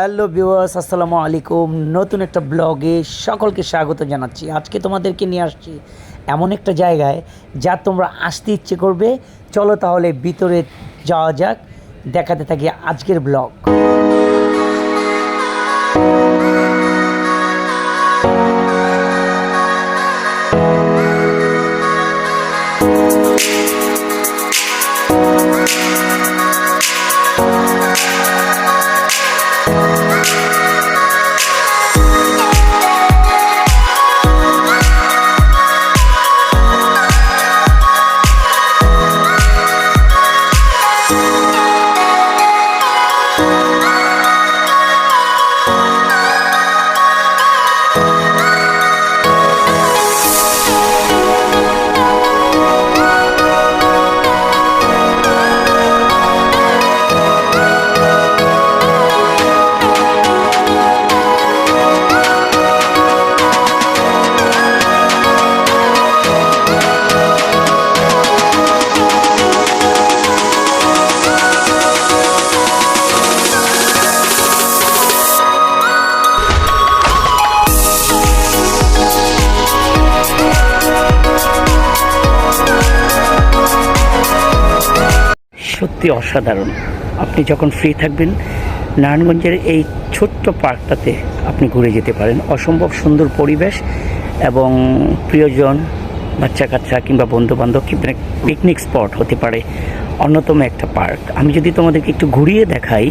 Hello viewers, আসসালামু আলাইকুম। নতুন একটা ব্লগে সকলকে স্বাগত জানাচ্ছি। আজকে তোমাদেরকে নিয়ে আসছি এমন একটা জায়গায় যা তোমরা আসতে ইচ্ছে করবে। চলো তাহলে ভিতরে যাওয়া যাক, দেখাতে থাকি আজকের ব্লগ। সত্যি অসাধারণ। আপনি যখন ফ্রি থাকবেন, নারায়ণগঞ্জের এই ছোট্ট পার্কটাতে আপনি ঘুরে যেতে পারেন। অসম্ভব সুন্দর পরিবেশ এবং প্রিয়জন বাচ্চা কাচ্চা কিংবা বন্ধুবান্ধব কিংবা পিকনিক স্পট হতে পারে অন্যতম একটা পার্ক। আমি যদি তোমাদেরকে একটু ঘুরিয়ে দেখাই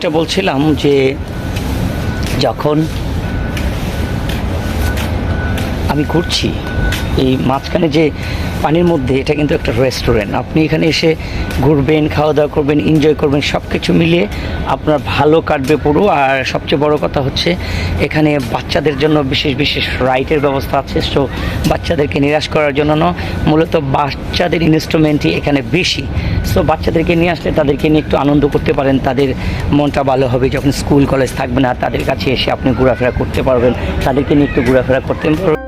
যেটা বলছিলাম যে যখন আমি ঘুরছি এই মাঝখানে যে পানির মধ্যে, এটা কিন্তু একটা রেস্টুরেন্ট আপনি এখানে এসে ঘুরবেন খাওয়া দাওয়া করবেন এনজয় করবেন সব কিছু মিলিয়ে আপনার ভালো কাটবে পুরো। আর সবচেয়ে বড় কথা হচ্ছে, এখানে বাচ্চাদের জন্য বিশেষ বিশেষ রাইটের ব্যবস্থা আছে। সো বাচ্চাদেরকে নিরাশ করার জন্য না মূলত বাচ্চাদের ইনস্ট্রুমেন্টই এখানে বেশি। সো বাচ্চাদেরকে নিয়ে আসলে তাদেরকে নিয়ে একটু আনন্দ করতে পারেন। তাদের মনটা ভালো হবে, যখন স্কুল কলেজ থাকবে না, তাদের কাছে এসে আপনি ঘোরাফেরা করতে পারবেন। তাদেরকে নিয়ে একটু ঘোরাফেরা করতে পারবেন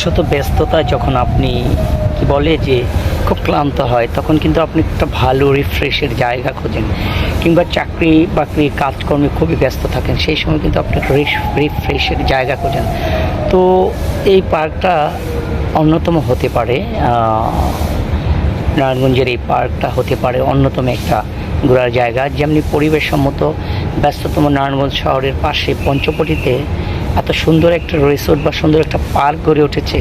শত ব্যস্ততা যখন আপনি কি বলে যে খুব ক্লান্ত হয়, তখন কিন্তু আপনি একটা ভালো রিফ্রেশের জায়গা খোঁজেন। কিংবা চাকরি বাকরি কাজকর্মে খুবই ব্যস্ত থাকেন, সেই সময় কিন্তু আপনি রিফ্রেশের জায়গা খোঁজেন। তো এই পার্কটা অন্যতম হতে পারে নারায়ণগঞ্জের এই পার্কটা হতে পারে অন্যতম একটা ঘোরার জায়গা। যেমনি পরিবেশ সম্মত ব্যস্ততম নারায়ণগঞ্জ শহরের পাশে পঞ্চপটিতে এত সুন্দর একটা রিসোর্ট বা সুন্দর একটা পার্ক গড়ে উঠেছে,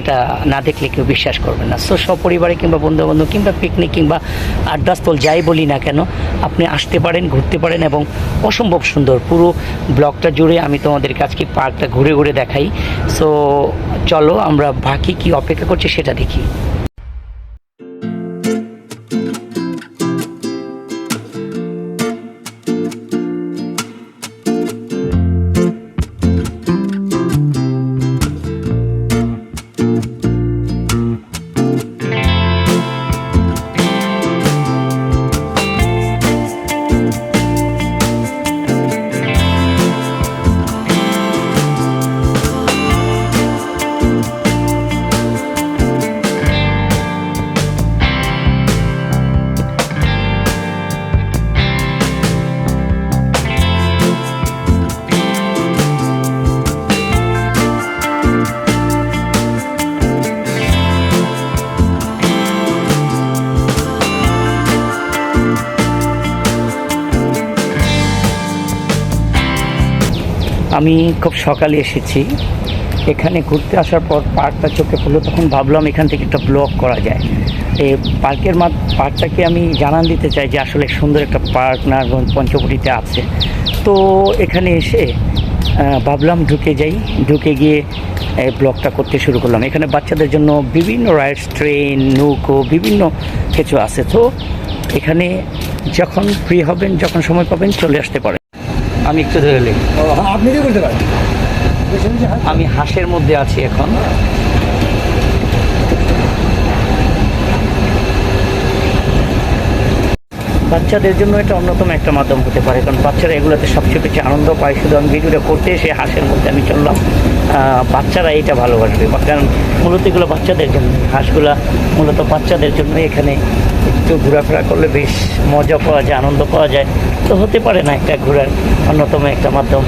এটা না দেখলে কেউ বিশ্বাস করবে না। সো সপরিবারে কিংবা বন্ধু বান্ধব কিংবা পিকনিক কিংবা আড্ডাস্থল যাই বলি না কেন, আপনি আসতে পারেন, ঘুরতে পারেন এবং অসম্ভব সুন্দর পুরো ব্লকটা জুড়ে আমি তোমাদেরকে আজকে পার্কটা ঘুরে ঘুরে দেখাই। সো চলো আমরা বাকি কি অপেক্ষা করছি সেটা দেখি। আমি খুব সকালে এসেছি। এখানে ঘুরতে আসার পর পার্কটা চোখে পড়ল, তখন ভাবলাম এখান থেকে একটা ব্লগ করা যায়। এই পার্কের মা পার্কটাকে আমি জানান দিতে চাই যে আসলে সুন্দর একটা পার্ক নারায়ণগঞ্জ পঞ্চবটিতে আছে। তো এখানে এসে ভাবলাম ঢুকে যাই। ঢুকে গিয়ে ব্লগটা করতে শুরু করলাম। এখানে বাচ্চাদের জন্য বিভিন্ন রাইডস ট্রেন নৌকো, বিভিন্ন কিছু আছে। তো এখানে যখন ফ্রি হবেন, যখন সময় পাবেন, চলে আসতে পারেন। আমি একটু ধরে নিই। ও, হ্যাঁ, আপনি কি করতে পারেন? আমি হাঁসের মধ্যে আছি এখন। বাচ্চাদের জন্য এটা অন্যতম একটা মাধ্যম হতে পারে কারণ বাচ্চারা এগুলোতে সবচেয়ে বেশি আনন্দ পায়। শুধু আমি ভিডিওটা করতে এসে হাঁসের মধ্যে আমি চললাম। বাচ্চারা এটা ভালোবাসবে কারণ মূলত এগুলো বাচ্চাদের জন্য হাঁসগুলা মূলত বাচ্চাদের জন্য এখানে একটু ঘোরাফেরা করলে বেশ মজা পাওয়া যায়, আনন্দ পাওয়া যায়। তো হতে পারে না একটা ঘোরার অন্যতম একটা মাধ্যম।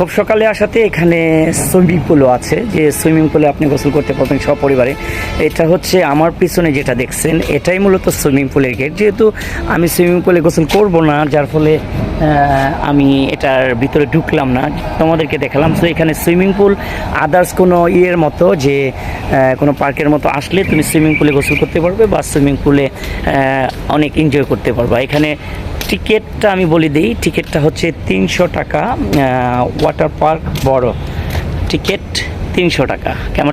খুব সকালে আসাতে এখানে সুইমিং পুলও আছে, যে সুইমিং পুলে আপনি গোসল করতে পারবেন সপরিবারে। এটা হচ্ছে আমার পিছনে যেটা দেখছেন, এটাই মূলত সুইমিং পুলের গেট। যেহেতু আমি সুইমিং পুলে গোসল করব না, যার ফলে আমি এটার ভিতরে ঢুকলাম না। তোমাদেরকে দেখালাম। তো এখানে সুইমিং পুল আদার্স কোনো ইয়ের মতো যে কোনো পার্কের মতো আসলে তুমি সুইমিং পুলে গোসল করতে পারবে বা সুইমিং পুলে অনেক এনজয় করতে পারবা। এখানে টিকিটটা আমি বলে দিই, টিকিটটা হচ্ছে তিনশো টাকা ওয়াটার পার্ক বড়। টিকিট তিনশো টাকা কেমন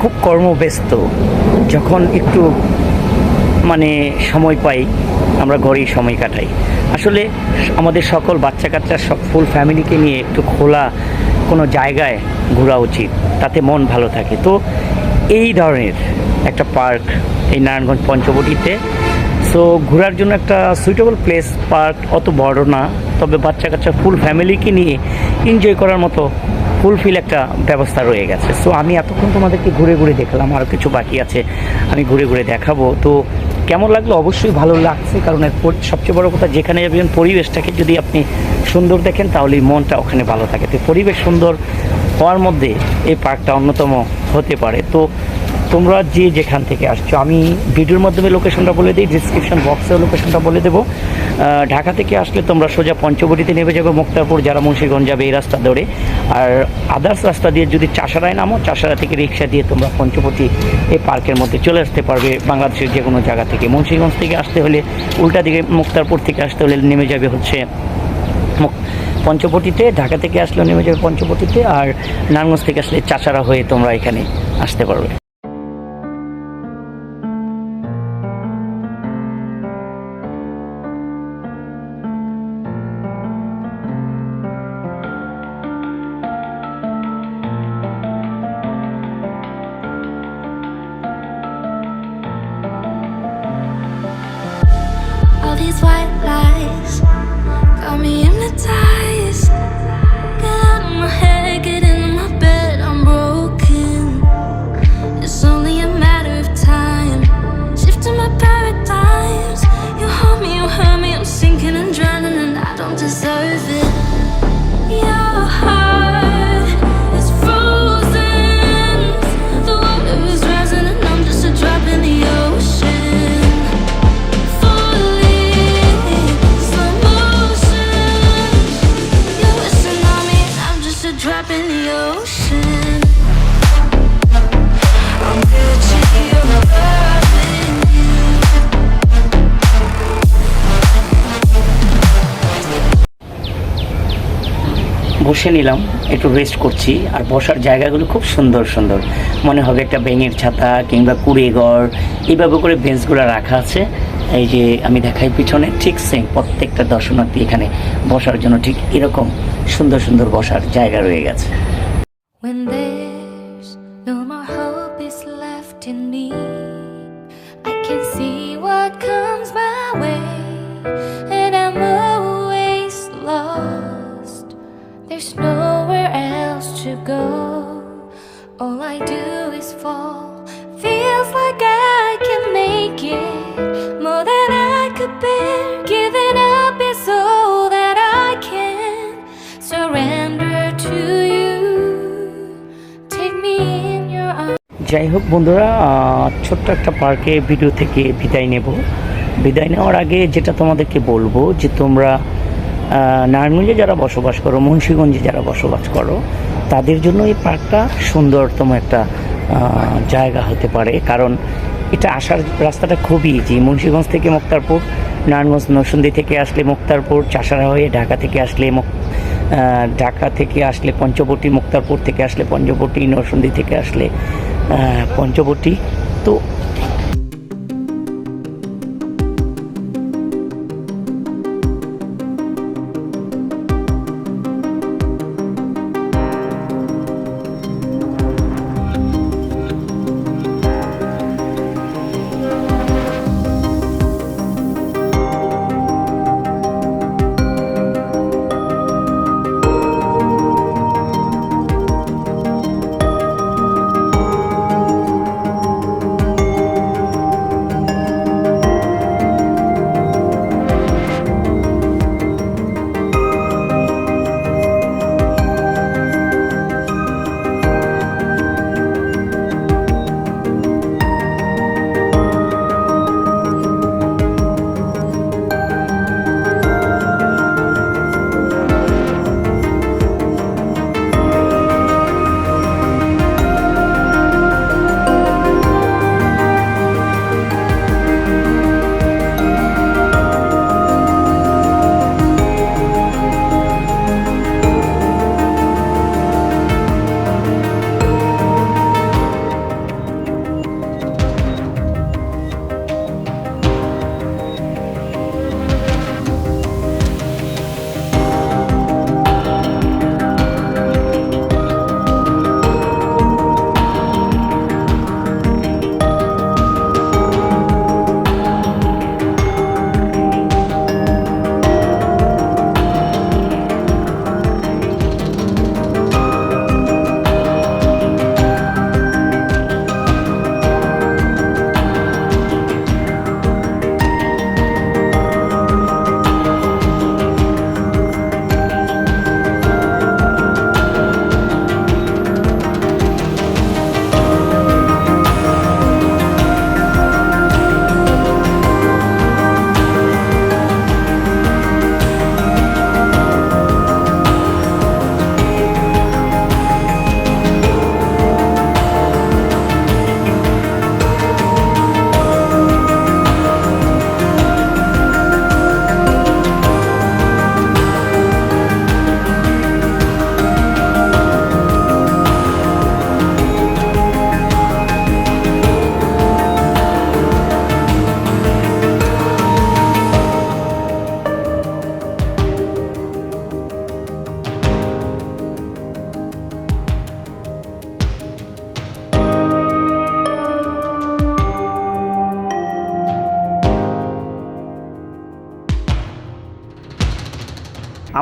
খুব কর্মব্যস্ত। যখন একটু মানে সময় পাই, আমরা ঘরেই সময় কাটাই। আসলে আমাদের সকল বাচ্চা কাচ্চা সব ফুল ফ্যামিলিকে নিয়ে একটু খোলা কোনো জায়গায় ঘোরা উচিত। তাতে মন ভালো থাকে। তো এই ধরনের একটা পার্ক এই নারায়ণগঞ্জ পঞ্চবটিতে। সো ঘোরার জন্য একটা সুইটেবল প্লেস পার্ক অত বড় না। তবে বাচ্চা কাচ্চা ফুল ফ্যামিলিকে নিয়ে এনজয় করার মতো ফুলফিল একটা ব্যবস্থা রয়ে গেছে। সো আমি এতক্ষণ তোমাদেরকে ঘুরে ঘুরে দেখলাম আরও কিছু বাকি আছে আমি ঘুরে ঘুরে দেখাবো। তো, কেমন লাগল? অবশ্যই ভালো লাগছে, কারণ এর সবচেয়ে বড় কথা, যেখানে যাবেন, পরিবেশটাকে যদি আপনি সুন্দর দেখেন, তাহলে মনটা ওখানে ভালো থাকে। তো, পরিবেশ সুন্দর হওয়ার মধ্যে এই পার্কটা অন্যতম হতে পারে। তো তোমরা যে যেখান থেকে আসছো, আমি ভিডিওর মাধ্যমে লোকেশনটা বলে দিই ডিসক্রিপশন বক্সেও লোকেশনটা বলে দেবো। ঢাকা থেকে আসলে তোমরা সোজা পঞ্চবটিতে নেমে যাবে, মুক্তারপুর, যারা মুন্সিগঞ্জ যাবে এই রাস্তা ধরে। আর আদার্স রাস্তা দিয়ে যদি চাষারায় নামো, চাষারা থেকে রিক্সা দিয়ে তোমরা পঞ্চবটি এই পার্কের মধ্যে চলে আসতে পারবে বাংলাদেশের যে কোনো জায়গা থেকে। মুন্সিগঞ্জ থেকে আসতে হলে উল্টা দিকে মুক্তারপুর থেকে আসতে হলে নেমে যাবে হচ্ছে পঞ্চবটিতে, ঢাকা থেকে আসলেও নেমে যাবে পঞ্চবটিতে, আর নারায়ণগঞ্জ থেকে আসলে চাচারা হয়ে তোমরা এখানে আসতে পারবে। These white lies বসে নিলাম একটু রেস্ট করছি আর বসার জায়গাগুলো খুব সুন্দর সুন্দর। মনে হবে একটা বেঙের ছাতা কিংবা কুড়ে ঘর এইভাবে করে বেঞ্চগুলো রাখা আছে। এই যে আমি দেখাই পিছনে ঠিক সেম প্রত্যেকটা দর্শনার্থী এখানে বসার জন্য ঠিক এরকম সুন্দর সুন্দর বসার জায়গা রয়ে গেছে। When there's no more hope is left in me, There's nowhere else to go. All I do is fall. Feels like I can make it more than I could bear. Giving up is all that I can surrender to you. Take me in your arms. যাই হোক বন্ধুরা ছোট্ট একটা পার্কে video থেকে বিদায় নেব বিদায় নেওয়ার আগে যেটা তোমাদেরকে বলব যে তোমরা নারায়ণগঞ্জে যারা বসবাস করো, মুন্সীগঞ্জে যারা বসবাস করো, তাদের জন্য এই পার্কটা সুন্দরতম একটা জায়গা হতে পারে। কারণ এটা আসার রাস্তাটা খুবই ইজি মুন্সীগঞ্জ থেকে মুক্তারপুর, নারায়ণগঞ্জ নরসিংদী থেকে আসলে মুক্তারপুর, চাষারা হয়ে ঢাকা থেকে আসলে ঢাকা থেকে আসলে পঞ্চবটি, মুক্তারপুর থেকে আসলে পঞ্চবটি, নরসিংদী থেকে আসলে পঞ্চবটি। তো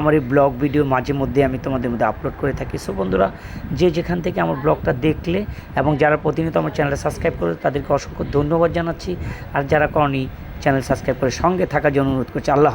আমার এই ব্লগ ভিডিও মাঝে মধ্যে আমি তোমাদের মধ্যে আপলোড করে থাকি। সো বন্ধুরা, যে যেখান থেকে আমার ব্লগটা দেখলে এবং যারা প্রতিনিয়ত আমার চ্যানেলটা সাবস্ক্রাইব করে তাদেরকে অসংখ্য ধন্যবাদ জানাচ্ছি। আর যারা করনি চ্যানেল সাবস্ক্রাইব করে সঙ্গে থাকার জন্য অনুরোধ করছি। আল্লাহ